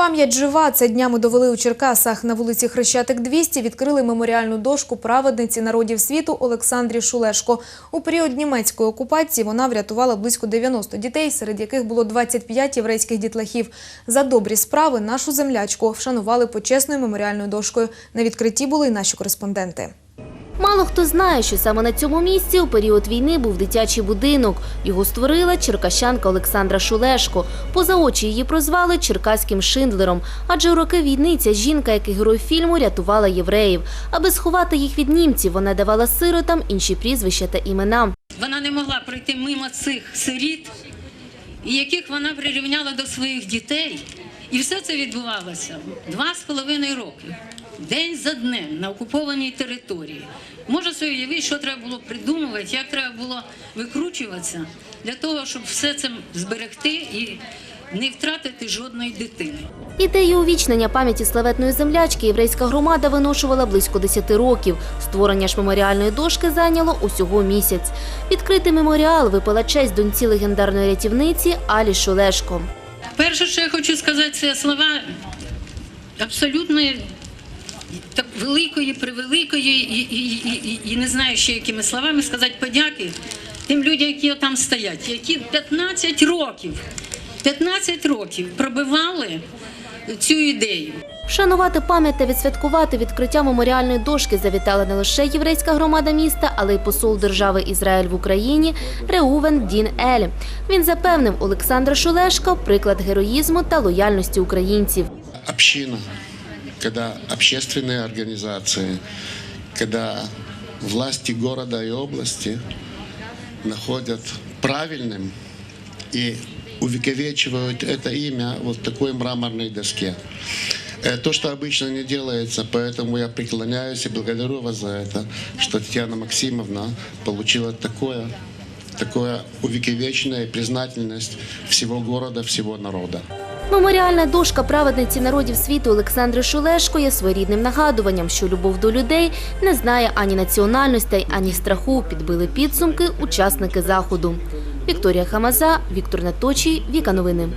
Пам'ять жива. Це днями довели у Черкасах. На вулиці Хрещатик 200 відкрили меморіальну дошку праведниці народів світу Олександрі Шулешко. У період німецької окупації вона врятувала близько 90 дітей, серед яких було 25 єврейських дітлахів. За добрі справи нашу землячку вшанували почесною меморіальною дошкою. На відкритті були й наші кореспонденти. Мало хто знає, що саме на цьому місці у період війни був дитячий будинок. Його створила черкащанка Олександра Шулешко. Поза очі її прозвали черкаським Шиндлером. Адже у роки війни ця жінка, як і герой фільму, рятувала євреїв. Аби сховати їх від німців, вона давала сиротам інші прізвища та імена. Вона не могла пройти мимо цих сиріт, яких вона прирівняла до своїх дітей. І все це відбувалося два з половиною роки, день за днем на окупованій території. Може собі уявити, що треба було придумувати, як треба було викручуватися для того, щоб все це зберегти і не втратити жодної дитини. Ідею увічнення пам'яті славетної землячки єврейська громада виношувала близько 10 років. Створення ж меморіальної дошки зайняло усього місяць. Відкритий меморіал випала честь доньці легендарної рятівниці Алі Шулешко. Перше, що я хочу сказати, це слова абсолютно так великої, превеликої, і, і, і, і, і не знаю ще якими словами сказати подяки тим людям, які там стоять, які 15 років, 15 років пробивали цю ідею. Вшанувати пам'ять та відсвяткувати відкриття меморіальної дошки завітала не лише єврейська громада міста, але й посол держави Ізраїль в Україні Реувен Дін Ель. Він запевнив Олександра Шулешко приклад героїзму та лояльності українців. община, когда общественные организации, когда власти города и области находят правильным и увековечивают это имя вот такой мраморной доске. Э, То, что обычно не делается, поэтому я преклоняюсь и благодарю вас за это, что Татьяна Максимовна получила такое, такое увековеченное признательность всего города, всего народа. Меморіальна дошка праведниці народів світу Олександри Шулешко є своєрідним нагадуванням, що любов до людей не знає ані національностей, ані страху. Підбили підсумки учасники заходу. Вікторія Хамаза, Віктор Наточій, Віка Новини.